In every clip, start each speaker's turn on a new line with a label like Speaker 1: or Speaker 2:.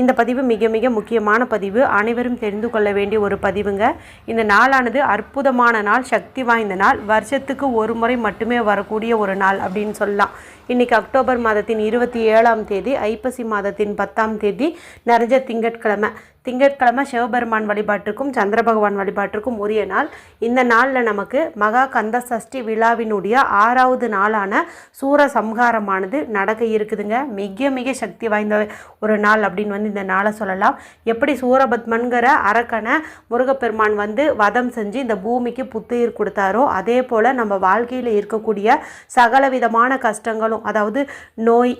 Speaker 1: இந்த பதிவு மிக மிக முக்கியமான பதிவு. அனைவரும் தெரிந்து கொள்ள வேண்டிய ஒரு பதிவுங்க. இந்த நாளானது அற்புதமான நாள் சக்தி வாய்ந்த நாள். வருஷத்துக்கு ஒரு முறை மட்டுமே வரக்கூடிய ஒரு நாள் அப்படின்னு சொல்லலாம். இன்றைக்கி அக்டோபர் மாதத்தின் இருபத்தி ஏழாம் தேதி ஐப்பசி மாதத்தின் பத்தாம் தேதி நிறைஞ்ச திங்கட்கிழமை. திங்கட்கிழமை சிவபெருமான் வழிபாட்டிற்கும் சந்திர பகவான் வழிபாட்டிற்கும் உரிய நாள். இந்த நாளில் நமக்கு மகா கந்த சஷ்டி விழாவினுடைய ஆறாவது நாளான சூர சம்ஹாரமானது நடக்க இருக்குதுங்க. மிக மிக சக்தி வாய்ந்த ஒரு நாள் அப்படின்னு வந்து இந்த நாளை சொல்லலாம். எப்படி சூரபத்மன்கிற அரக்கனை முருகப்பெருமான் வந்து வதம் செஞ்சு இந்த பூமிக்கு புத்துயிர் கொடுத்தாரோ அதே போல் நம்ம வாழ்க்கையில் இருக்கக்கூடிய சகல விதமான கஷ்டங்களும் அதாவது நோய்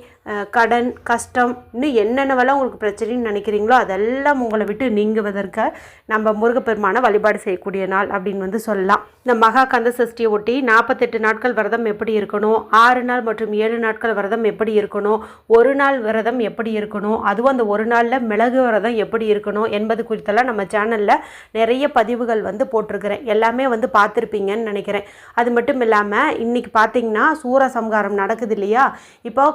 Speaker 1: கடன் கஷ்டம் இன்னும் என்னென்னவெல்லாம் உங்களுக்கு பிரச்சனைன்னு நினைக்கிறீங்களோ அதெல்லாம் உங்களை விட்டு நீங்குவதற்கு நம்ம முருகப்பெருமானை வழிபாடு செய்யக்கூடிய நாள் அப்படின்னு வந்து சொல்லலாம். இந்த மகா கந்த சஷ்டியை ஒட்டி நாற்பத்தெட்டு நாட்கள் விரதம் எப்படி இருக்கணும் ஆறு நாள் மற்றும் ஏழு நாட்கள் விரதம் எப்படி இருக்கணும் ஒரு நாள் விரதம் எப்படி இருக்கணும் அதுவும் அந்த ஒரு நாளில் மிளகு விரதம் எப்படி இருக்கணும் என்பது குறித்தெல்லாம் நம்ம சேனலில் நிறைய பதிவுகள் வந்து போட்டிருக்கிறேன். எல்லாமே வந்து பார்த்துருப்பீங்கன்னு நினைக்கிறேன். அது மட்டும் இல்லாமல் இன்றைக்கி பார்த்தீங்கன்னா சூரசம்ஹாரம் நடக்குது இல்லையா? இப்போ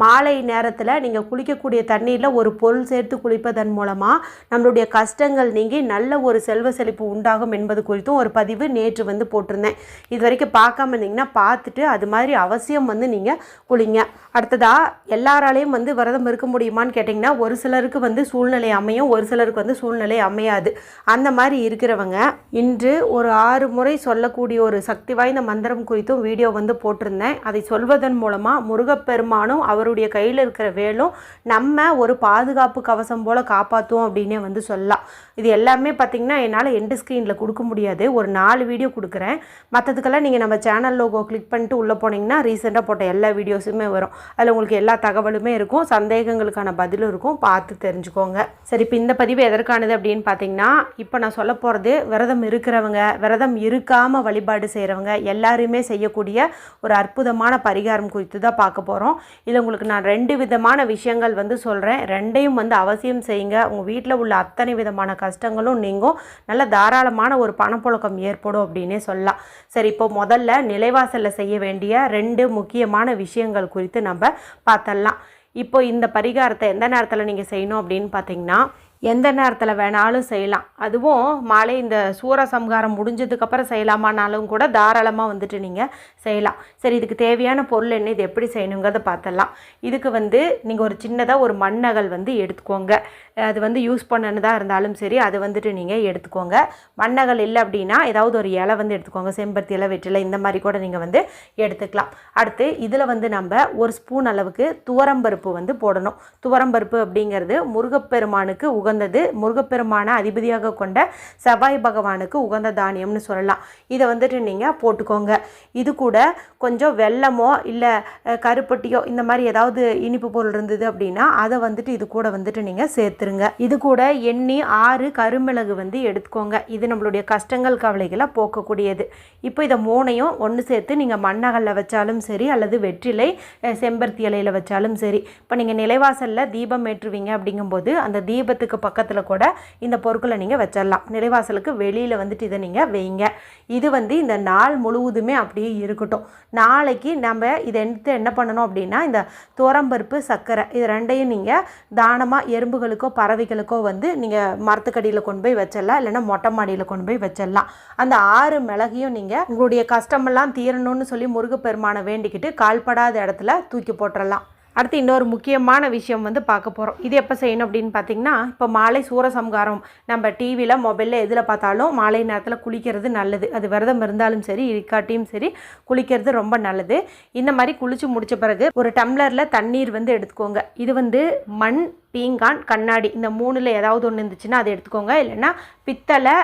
Speaker 1: மாலை நேரத்தில் நீங்கள் குளிக்கக்கூடிய தண்ணீரில் ஒரு பொருள் சேர்த்து குளிப்பதன் மூலமாக நம்மளுடைய கஷ்டங்கள் நீங்கி நல்ல ஒரு செல்வ செழிப்பு உண்டாகும் என்பது குறித்தும் ஒரு பதிவு நேற்று வந்து போட்டிருந்தேன். இது வரைக்கும் பார்க்காம இருந்தீங்கன்னா பார்த்துட்டு அது மாதிரி அவசியம் வந்து நீங்கள் குளிங்க. அடுத்ததாக எல்லாராலையும் வந்து விரதம் இருக்க முடியுமான்னு கேட்டிங்கன்னா ஒரு சிலருக்கு வந்து சூழ்நிலை அமையும் ஒரு சிலருக்கு வந்து சூழ்நிலை அமையாது. அந்த மாதிரி இருக்கிறவங்க இன்று ஒரு ஆறு முறை சொல்லக்கூடிய ஒரு சக்தி வாய்ந்த மந்திரம் குறித்தும் வீடியோ வந்து போட்டிருந்தேன். அதை சொல்வதன் மூலமாக முருகப்பெருமானும் அவருடைய கையில் இருக்கிற வேலும் நம்ம ஒரு பாதுகாப்பு கவசம் போல் காப்பாற்றுவோம் அப்படின்னே வந்து சொல்லலாம். இது எல்லாமே பார்த்திங்கன்னா என்னால் எண்டு ஸ்க்ரீனில் கொடுக்க முடியாது. ஒரு நாலு வீடியோ கொடுக்குறேன். மற்றதுக்கெல்லாம் நீங்கள் நம்ம சேனல் லோகோ கிளிக் பண்ணிட்டு உள்ளே போனீங்கன்னா ரீசெண்டாக போட்ட எல்லா வீடியோஸுமே வரும். அதில் உங்களுக்கு எல்லா தகவலுமே இருக்கும். சந்தேகங்களுக்கான பதிலும் இருக்கும். பார்த்து தெரிஞ்சுக்கோங்க. சரி இப்போ இந்த பதிவு எதற்கானது அப்படின்னு பார்த்தீங்கன்னா இப்போ நான் சொல்ல போகிறது விரதம் இருக்கிறவங்க விரதம் இருக்காமல் வழிபாடு செய்கிறவங்க எல்லாருமே செய்யக்கூடிய ஒரு அற்புதமான பரிகாரம் குறித்து தான் பார்க்க போகிறோம் இதில் உங்களுக்கு நான் ரெண்டு விதமான விஷயங்கள் வந்து சொல்கிறேன். ரெண்டையும் வந்து அவசியம் செய்யுங்க. உங்கள் வீட்டில் உள்ள அத்தனை விதமான கஷ்டங்களும் நீங்கும். நல்ல தாராளமான ஒரு பணப்புழக்கம் ஏற்படும் அப்படின்னே சொல்லலாம். சரி இப்போ முதல்ல நிலைவாசலில் செய்ய வேண்டிய ரெண்டு முக்கியமான விஷயங்கள் குறித்து நம்ம பார்த்தரலாம் இப்போ இந்த பரிகாரத்தை எந்த நேரத்தில் நீங்கள் செய்யணும் அப்படின்னு பார்த்தீங்கன்னா எந்த நேரத்தில் வேணாலும் செய்யலாம். அதுவும் மாலை இந்த சூர சம்ஹாரம் முடிஞ்சதுக்கப்புறம் செய்யலாமானாலும் கூட தாராளமாக வந்துட்டு நீங்கள் செய்யலாம். சரி இதுக்கு தேவையான பொருள் என்ன இது எப்படி செய்யணுங்கிறத பார்த்தலாம் இதுக்கு வந்து நீங்கள் ஒரு சின்னதாக ஒரு மண்ணகல் வந்து எடுத்துக்கோங்க. அது வந்து யூஸ் பண்ணனதா இருந்தாலும் சரி அது வந்துட்டு நீங்கள் எடுத்துக்கோங்க. மண்ணகல் இல்லை அப்படின்னா ஏதாவது ஒரு இலை வந்து எடுத்துக்கோங்க. செம்பருத்தி இலை வெற்றிலை இந்த மாதிரி கூட நீங்கள் வந்து எடுத்துக்கலாம். அடுத்து இதில் வந்து நம்ம ஒரு ஸ்பூன் அளவுக்கு துவரம்பருப்பு வந்து போடணும். துவரம்பருப்பு அப்படிங்கிறது முருகப்பெருமானுக்கு உகந்தது. முருகப்பெருமான அதிபதியாக கொண்ட செவ்வாய் பகவானுக்கு உகந்த தானியம்னு சொல்லலாம். இதை வந்துட்டு நீங்கள் போட்டுக்கோங்க. இது கூட கொஞ்சம் வெல்லமோ இல்லை கருப்பட்டியோ இந்த மாதிரி ஏதாவது இனிப்பு பொருள் இருந்தது அப்படின்னா அதை வந்துட்டு இது கூட வந்துட்டு நீங்கள் சேர்த்துருங்க. இது கூட எண்ணி ஆறு கருமிளகு வந்து எடுத்துக்கோங்க. இது நம்மளுடைய கஷ்டங்கள் கவலைகளை போக்கக்கூடியது. இப்போ இதை மூணையும் ஒன்று சேர்த்து நீங்கள் மண்ணகல்ல வச்சாலும் சரி அல்லது வெற்றிலை செம்பருத்தி இலையில் வச்சாலும் சரி. இப்போ நீங்கள் நிலைவாசலில் தீபம் ஏற்றுவீங்க அப்படிங்கும்போது அந்த தீபத்துக்கு பக்கத்தில் கூட இந்த பொருட்களை நீங்கள் வச்சிடலாம் நிலைவாசலுக்கு வெளியில் வந்துட்டு இதை நீங்கள் வைங்க. இது வந்து இந்த நாள் முழுவதுமே அப்படியே இருக்கட்டும். நாளைக்கு நம்ம இதை எடுத்து என்ன பண்ணணும் அப்படின்னா இந்த துவரம்பருப்பு சர்க்கரை இது ரெண்டையும் நீங்கள் தானமாக எறும்புகளுக்கோ பறவைகளுக்கோ வந்து நீங்கள் மரத்துக்கடியில் கொண்டு போய் வச்சிடலாம் இல்லைன்னா மொட்டை மாடியில் கொண்டு போய் வச்சிடலாம் அந்த ஆறு மிளகையும் நீங்கள் உங்களுடைய கஷ்டமெல்லாம் தீரணும்னு சொல்லி முருகப்பெருமானை வேண்டிக்கிட்டு கால்படாத இடத்துல தூக்கி போட்டுடலாம் அடுத்து இன்னொரு முக்கியமான விஷயம் வந்து பார்க்க போகிறோம் இது எப்போ செய்யணும் அப்படின்னு பார்த்தீங்கன்னா இப்போ மாலை சூரசம்காரம் நம்ம டிவியில் மொபைலில் எதில் பார்த்தாலும் மாலை நேரத்தில் குளிக்கிறது நல்லது. அது விரதம் இருந்தாலும் சரி இருக்காட்டியும் சரி குளிக்கிறது ரொம்ப நல்லது. இந்த மாதிரி குளித்து முடிச்ச பிறகு ஒரு டம்ளரில் தண்ணீர் வந்து எடுத்துக்கோங்க. இது வந்து மண் பீங்கான் கண்ணாடி இந்த மூணில் ஏதாவது ஒன்று இருந்துச்சுன்னா அதை எடுத்துக்கோங்க. இல்லைன்னா பித்தளை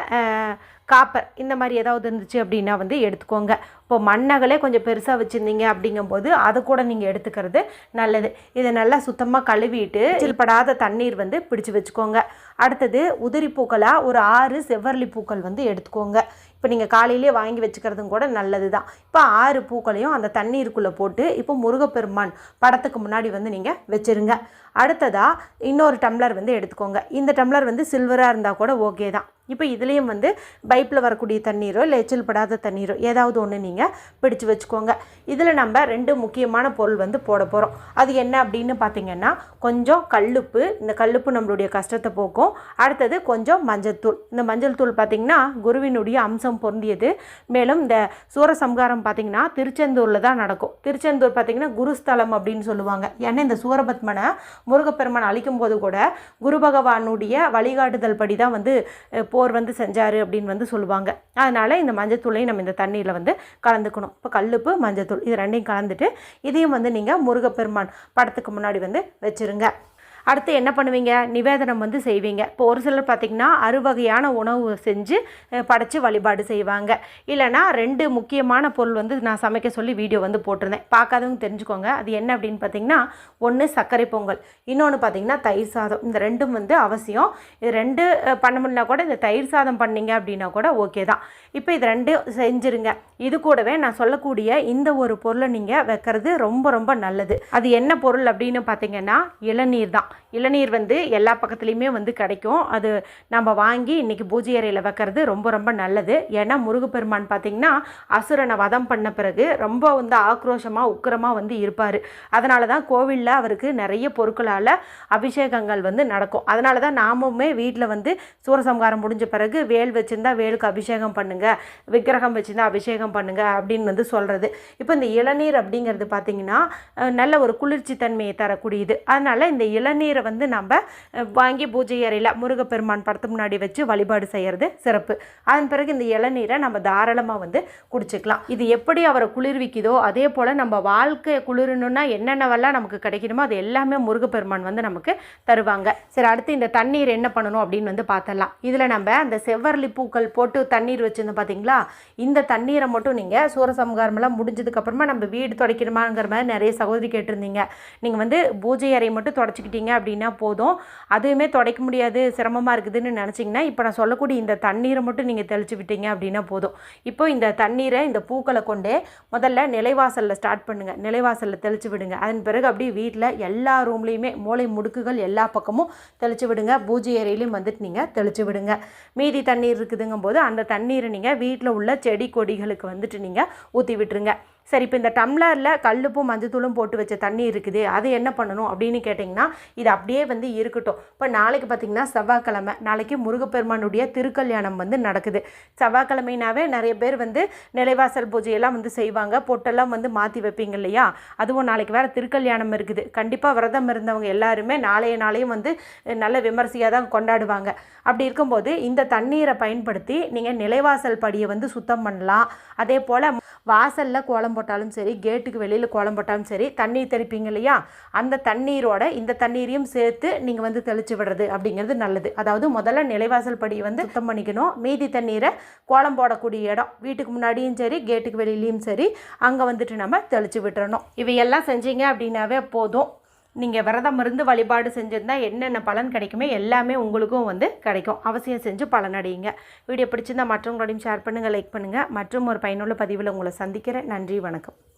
Speaker 1: காப்பர் இந்த மாதிரி ஏதாவது இருந்துச்சு அப்படின்னா வந்து எடுத்துக்கோங்க. இப்போ மண்ணகலே கொஞ்சம் பெருசாக வச்சுருந்தீங்க அப்படிங்கும்போது அதை கூட நீங்கள் எடுத்துக்கிறது நல்லது. இதை நல்லா சுத்தமாக கழுவிட்டு சில்படாத தண்ணீர் வந்து பிடிச்சு வச்சுக்கோங்க. அடுத்தது உதிரி பூக்களாக ஒரு ஆறு செவ்வரளி பூக்கள் வந்து எடுத்துக்கோங்க. இப்போ நீங்கள் காலையிலேயே வாங்கி வச்சுக்கிறதும் கூட நல்லது தான் இப்போ ஆறு பூக்களையும் அந்த தண்ணீருக்குள்ளே போட்டு இப்போ முருகப்பெருமான் படத்துக்கு முன்னாடி வந்து நீங்கள் வச்சுருங்க. அடுத்ததாக இன்னொரு டம்ளர் வந்து எடுத்துக்கோங்க. இந்த டம்ளர் வந்து சில்வராக இருந்தால் கூட ஓகே தான். இப்போ இதுலேயும் வந்து பைப்பில் வரக்கூடிய தண்ணீரோ இல்லை எச்சில் படாத தண்ணீரோ ஏதாவது ஒன்று நீங்கள் பிடிச்சு வச்சுக்கோங்க. இதில் நம்ம ரெண்டு முக்கியமான பொருள் வந்து போட போகிறோம் அது என்ன அப்படின்னு பார்த்தீங்கன்னா கொஞ்சம் கல்லுப்பு இந்த கல்லுப்பு நம்மளுடைய கஷ்டத்தை போக்கும். அடுத்தது கொஞ்சம் மஞ்சள் தூள். இந்த மஞ்சள் தூள் பார்த்திங்கன்னா குருவினுடைய அம்சம் பொருந்தியது. மேலும் இந்த சூரசம்காரம் பார்த்திங்கன்னா திருச்செந்தூரில் தான் நடக்கும். திருச்செந்தூர் பார்த்திங்கன்னா குருஸ்தலம் அப்படின்னு சொல்லுவாங்க. ஏன்னா இந்த சூரபத்மனை முருகப்பெருமான் அழிக்கும் போது கூட குரு பகவானுடைய வழிகாட்டுதல் படி தான் வந்து போர் வந்து செஞ்சார் அப்படின்னு வந்து சொல்லுவாங்க. அதனால் இந்த மஞ்சத்தூளையும் நம்ம இந்த தண்ணியில் வந்து கலந்துக்கணும். இப்போ கல்லுப்பு மஞ்சத்தூள் இது ரெண்டையும் கலந்துட்டு இதையும் வந்து நீங்கள் முருகப்பெருமான் படத்துக்கு முன்னாடி வந்து வச்சுருங்க. அடுத்து என்ன பண்ணுவீங்க? நிவேதனம் வந்து செய்வீங்க. இப்போ ஒரு சிலர் பார்த்திங்கன்னா அறுவகையான உணவு செஞ்சு படைச்சி வழிபாடு செய்வாங்க. இல்லைனா ரெண்டு முக்கியமான பொருள் வந்து நான் சமைக்க சொல்லி வீடியோ வந்து போட்டிருந்தேன். பார்க்காதவங்க தெரிஞ்சுக்கோங்க. அது என்ன அப்படின்னு பார்த்தீங்கன்னா ஒன்று சர்க்கரை பொங்கல். இன்னொன்று பார்த்தீங்கன்னா தயிர் சாதம். இந்த ரெண்டும் வந்து அவசியம். இது ரெண்டு பண்ண முடியல கூட இந்த தயிர் சாதம் பண்ணீங்க அப்படின்னா கூட ஓகே தான். இப்போ இது ரெண்டு செஞ்சுருங்க. இது கூடவே நான் சொல்லக்கூடிய இந்த ஒரு பொருளை நீங்கள் வைக்கிறது ரொம்ப ரொம்ப நல்லது. அது என்ன பொருள் அப்படின்னு பார்த்தீங்கன்னா இளநீர் தான். இளநீர் வந்து எல்லா பக்கத்துலேயுமே வந்து கிடைக்கும். அது நம்ம வாங்கி இன்றைக்கி பூஜை அறையில் வைக்கிறது ரொம்ப ரொம்ப நல்லது. ஏன்னா முருகப்பெருமான் பார்த்திங்கன்னா அசுரனை வதம் பண்ண பிறகு ரொம்ப வந்து ஆக்ரோஷமாக உக்கிரமாக வந்து இருப்பார். அதனால தான் கோவிலில் அவருக்கு நிறைய பொருட்களால் அபிஷேகங்கள் வந்து நடக்கும். அதனால தான் நாமுமே வீட்டில் வந்து சூரசம்ஹாரம் முடிஞ்ச பிறகு வேல் வச்சுருந்தா வேலுக்கு அபிஷேகம் பண்ணுங்கள் விக்கிரகம் வச்சுருந்தா அபிஷேகம் பண்ணுங்க அப்படின்னு வந்து சொல்கிறது இப்போ இந்த இளநீர் அப்படிங்கிறது பார்த்திங்கன்னா நல்ல ஒரு குளிர்ச்சி தன்மையை தரக்கூடியது. அதனால் இந்த இளநீர் வந்து நம்ம வாங்கி பூஜை அறையில் முருகப்பெருமான் படத்து முன்னாடி வச்சு வழிபாடு செய்கிறது சிறப்பு. அதன் பிறகு இந்த இளநீரை நம்ம தாராளமாக வந்து குடிச்சிக்கலாம். இது எப்படி அவரை குளிர்விக்குதோ அதே போல் நம்ம வாழ்க்கையை குளிரணும்னா என்னென்னவெல்லாம் நமக்கு கிடைக்கணுமோ அது எல்லாமே முருகப்பெருமான் வந்து நமக்கு தருவாங்க. சரி அடுத்து இந்த தண்ணீர் என்ன பண்ணணும் அப்படின்னு வந்து பார்த்தலாம் இதில் நம்ம அந்த செவ்வரளி பூக்கள் போட்டு தண்ணீர் வச்சுருந்தோம் பார்த்தீங்களா இந்த தண்ணீரை மட்டும் நீங்கள் சூரசம்காரமெல்லாம் முடிஞ்சதுக்கப்புறமா நம்ம வீடு துடைக்கணுமாங்கிற மாதிரி நிறைய சகோதரி கேட்டிருந்தீங்க. நீங்கள் வந்து பூஜை அறை மட்டும் தொடச்சிக்கிட்டீங்க. அப்படின்னா போதும். அதுவுமே துடைக்க முடியாது சிரமமாக இருக்குதுன்னு நினச்சிங்கன்னா இப்போ நான் சொல்லக்கூடிய இந்த தண்ணீரை மட்டும் நீங்கள் தெளிச்சு விட்டீங்க அப்படின்னா போதும். இப்போ இந்த தண்ணீரை இந்த பூக்களை கொண்டே முதல்ல நிலைவாசலில் ஸ்டார்ட் பண்ணுங்கள் நிலைவாசலில் தெளிச்சு விடுங்க. அதன் பிறகு அப்படியே வீட்டில் எல்லா ரூம்லேயுமே மூளை முடுக்குகள் எல்லா பக்கமும் தெளிச்சு விடுங்க. பூஜை அறையிலையும் வந்துட்டு நீங்கள் தெளிச்சு விடுங்க. மீதி தண்ணீர் இருக்குதுங்கும் போது அந்த தண்ணீரை நீங்கள் வீட்டில் உள்ள செடி கொடிகளுக்கு வந்துட்டு நீங்கள் ஊற்றி விட்டுருங்க. சரி இப்போ இந்த டம்ளரில் கல்லுப்பும் மஞ்சத்தூளும் போட்டு வச்ச தண்ணி இருக்குது. அது என்ன பண்ணணும் அப்படின்னு கேட்டிங்கன்னா இது அப்படியே வந்து இருக்கட்டும். இப்போ நாளைக்கு பார்த்திங்கன்னா செவ்வாய்க்கிழமை நாளைக்கு முருகப்பெருமானுடைய திருக்கல்யாணம் வந்து நடக்குது. செவ்வாய்க்கிழமைனாவே நிறைய பேர் வந்து நிலைவாசல் பூஜையெல்லாம் வந்து செய்வாங்க. பொட்டெல்லாம் வந்து மாற்றி வைப்பீங்க இல்லையா? அதுவும் நாளைக்கு வேறு திருக்கல்யாணம் இருக்குது. கண்டிப்பாக விரதம் இருந்தவங்க எல்லாருமே நாளைய நாளையும் வந்து நல்ல விமர்சையாக தான் கொண்டாடுவாங்க. அப்படி இருக்கும்போது இந்த தண்ணீரை பயன்படுத்தி நீங்கள் நிலைவாசல் படியை வந்து சுத்தம் பண்ணலாம். அதே போல் வாசலில் கோலம் போட்டாலும் சரி கேட்டுக்கு வெளியில் கோலம் போட்டாலும் சரி தண்ணீர் தெளிப்பீங்க இல்லையா? அந்த தண்ணீரோட இந்த தண்ணீரையும் சேர்த்து நீங்கள் வந்து தெளிச்சு விடுறது அப்படிங்கிறது நல்லது. அதாவது முதல்ல நிலைவாசல் படி வந்து சுத்தம் பண்ணிக்கணும். மீதி தண்ணீரை கோலம் போடக்கூடிய இடம் வீட்டுக்கு முன்னாடியும் சரி கேட்டுக்கு வெளியிலையும் சரி அங்கே வந்துட்டு நம்ம தெளிச்சு விட்டுறணும். இவையெல்லாம் செஞ்சீங்க அப்படின்னாவே போதும். நீங்கள் விரதம் இருந்து வழிபாடு செஞ்சிருந்தா என்னென்ன பலன் கிடைக்குமே எல்லாமே உங்களுக்கும் வந்து கிடைக்கும். அவசியம் செஞ்சு பலனடையுங்க வீடியோ பிடிச்சிருந்தால் மற்றவங்களோடையும் ஷேர் பண்ணுங்கள் லைக் பண்ணுங்கள் மற்றும் ஒரு பயனுள்ள பதிவில் உங்களை சந்திக்கிறேன். நன்றி வணக்கம்.